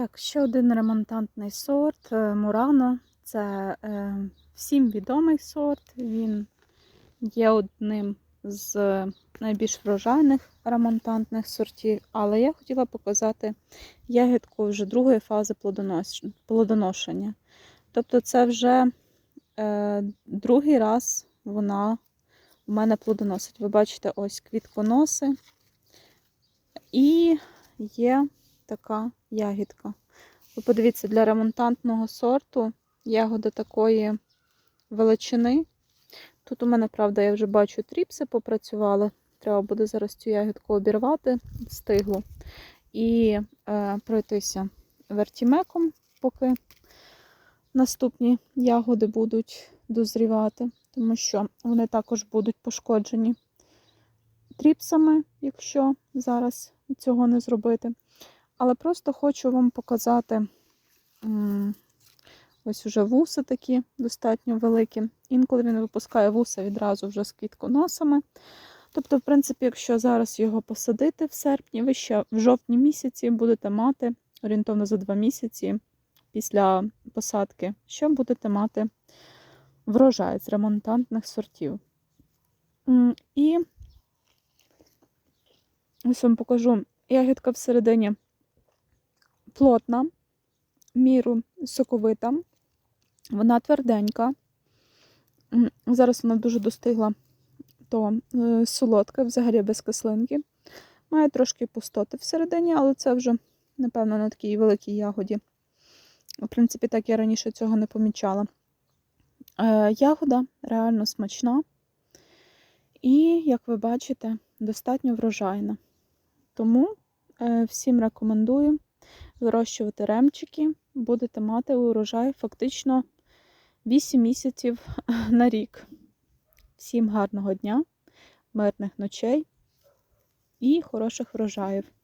Так, ще один ремонтантний сорт е, Мурано. Це е, всім відомий сорт. Він є одним з найбільш врожайних ремонтантних сортів, але я хотіла показати ягідку вже другої фази плодоношення. Тобто, це вже е, другий раз вона у мене плодоносить. Ви бачите, ось квітконоси. І є така ягідка. Ви подивіться, для ремонтантного сорту ягода такої величини. Тут у мене, правда, я вже бачу, тріпси попрацювали. Треба буде зараз цю ягідку обірвати, стиглу, і е, пройтися вертімеком, поки наступні ягоди будуть дозрівати, тому що вони також будуть пошкоджені тріпсами, якщо зараз цього не зробити. Але просто хочу вам показати ось уже вуси такі достатньо великі. Інколи він випускає вуса відразу вже з квітконосами. Тобто, в принципі, якщо зараз його посадити в серпні, ви ще в жовтні місяці будете мати орієнтовно за два місяці після посадки, що будете мати врожай з ремонтантних сортів. І ось вам покажу ягідка всередині плотна, міру соковита, вона тверденька. Зараз вона дуже достигла, то е, солодка, взагалі без кислинки. Має трошки пустоти всередині, але це вже, напевно, на такій великій ягоді. В принципі, так я раніше цього не помічала. Е, Ягода реально смачна. І, як ви бачите, достатньо врожайна. Тому е, всім рекомендую вирощувати ремчики, будете мати урожай фактично 8 місяців на рік. Всім гарного дня, мирних ночей і хороших врожаїв!